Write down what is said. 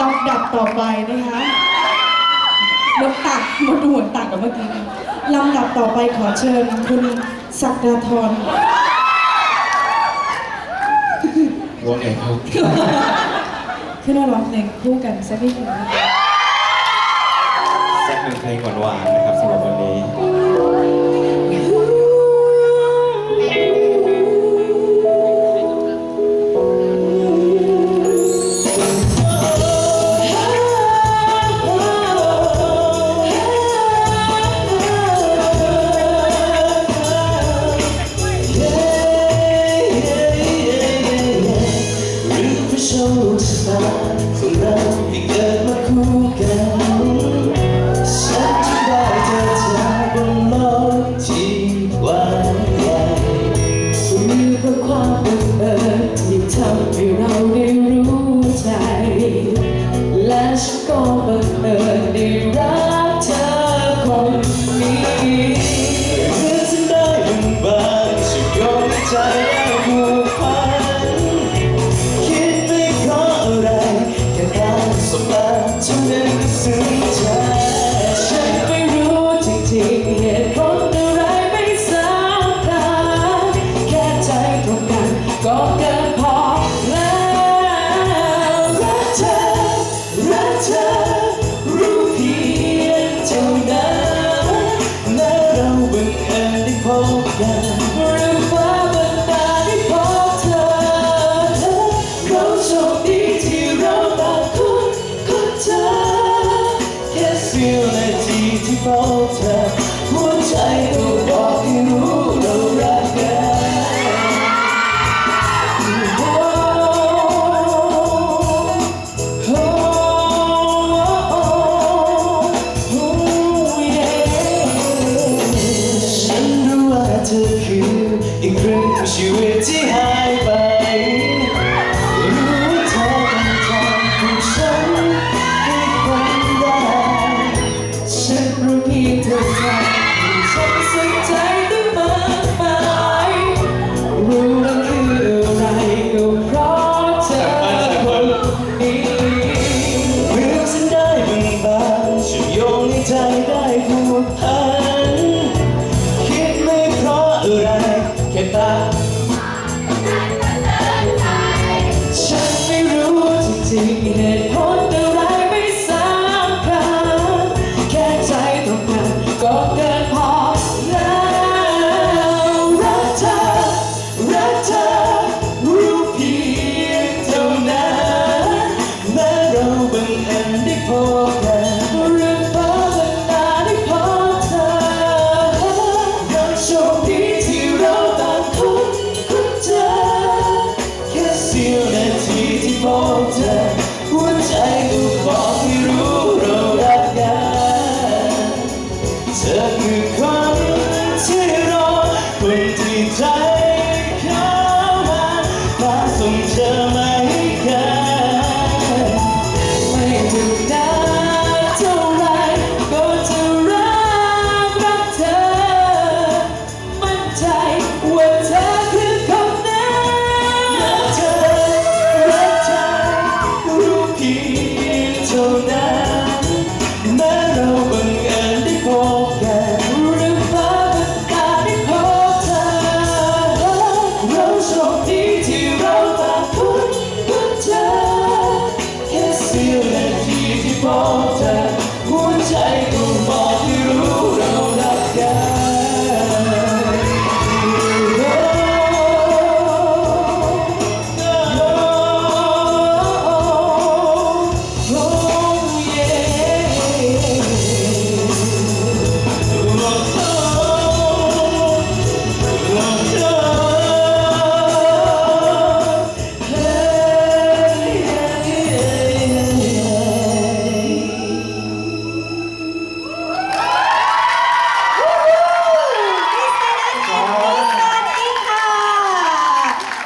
ลำดับต่อไปนะคะมดตักมดหัวตักกับเมื่อกี้ลำดับต่อไปขอเชิญคุณสักดาธรว่าไงเรับขึ้นมาร้องเพลงคู่กันสักนิดหนึ่งสักเป็นเพลงหวานๆนะครับสำหรับ ชะตาของเราที่เกิดมาคู่กันฉันจะได้เจอเธอบนโลกที่กว้างใหญ่มีความบังเอิญที่ทำให้เราได้รู้ใจ และฉันก็บังเอิญได้รัก to listen. falter. 你在。